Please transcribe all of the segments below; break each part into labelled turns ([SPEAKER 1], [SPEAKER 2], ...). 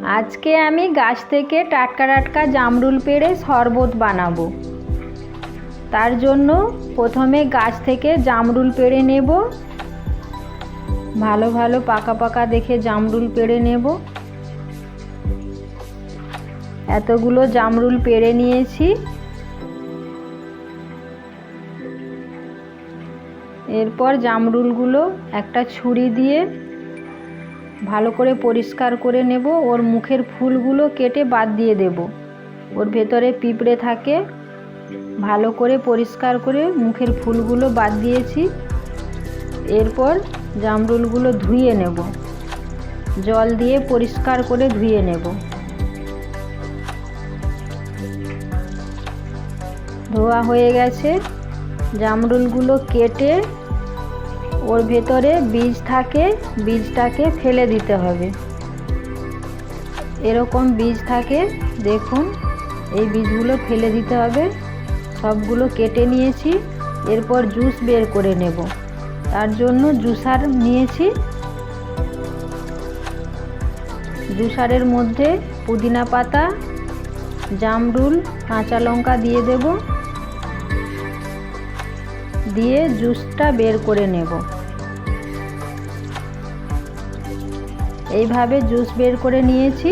[SPEAKER 1] আজকে আমি গাছ থেকে টাটকা টাটকা জামরুল পেড়ে শরবত বানাবো। তার জন্য প্রথমে গাছ থেকে জামরুল পেড়ে নেব। ভালো ভালো পাকা পাকা দেখে জামরুল পেড়ে নেব। এতগুলো জামরুল পেড়ে নিয়েছি। এরপর জামরুলগুলো একটা ছুরি দিয়ে ভালো করে পরিষ্কার করে নেব, ওর মুখের ফুলগুলো কেটে বাদ দিয়ে দেব। ওর ভেতরে পিঁপড়ে থাকে, ভালো করে পরিষ্কার করে মুখের ফুলগুলো বাদ দিয়েছি। এরপর জামরুলগুলো ধুয়ে নেব। জল দিয়ে পরিষ্কার করে ধুয়ে নেব। ধোয়া হয়ে গেছে। জামরুলগুলো কেটে ওর ভেতরে বীজ থাকে, বীজটাকে ফেলে দিতে হবে। এরকম বীজ থাকে, দেখুন, এই বীজগুলো ফেলে দিতে হবে। সবগুলো কেটে নিয়েছি, এরপর জুস বের করে নেব। তার জন্য জুসার নিয়েছি। জুসারের মধ্যে পুদিনা পাতা, জামরুল, কাঁচা লঙ্কা দিয়ে দেব। দিয়ে জুসটা বের করে নেব। এইভাবে জুস বের করে নিয়েছি।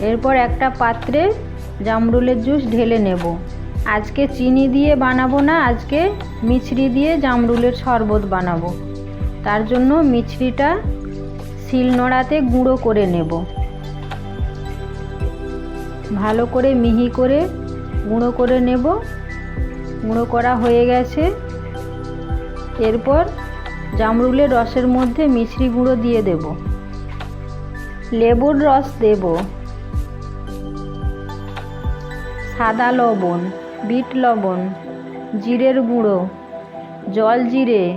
[SPEAKER 1] এরপর একটা পাত্রে জামরুলের জুস ঢেলে নেব। আজকে চিনি দিয়ে বানাবো না, আজকে মিছরি দিয়ে জামরুলের শরবত বানাবো। তার জন্য মিছরিটা শিলনোড়াতে গুঁড়ো করে নেব। ভালো করে মিহি করে গুঁড়ো করে নেব। গুঁড়ো করা হয়ে গেছে। এরপর জামরুলের রসের মধ্যে মিছরি গুঁড়ো দিয়ে দেব। লেবুর রস দেব। সাদা লবণ, বিট লবণ, জিরের গুঁড়ো, জল জিরে,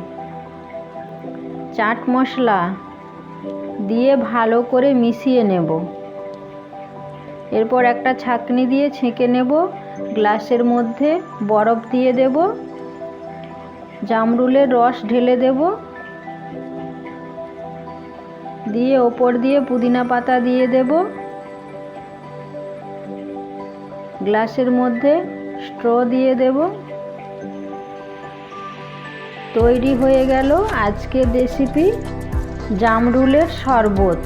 [SPEAKER 1] চাট মশলা দিয়ে ভালো করে মিশিয়ে নেব। এরপর একটা ছাঁকনি দিয়ে ছেঁকে নেব। গ্লাসের মধ্যে বরফ দিয়ে দেব। জামরুলের রস ঢেলে দেব। দিয়ে ওপর দিয়ে পুদিনা পাতা দিয়ে দেব। গ্লাসের মধ্যে স্ট্র দিয়ে দেব। তৈরি হয়ে গেল আজকের রেসিপি জামরুলের শরবত।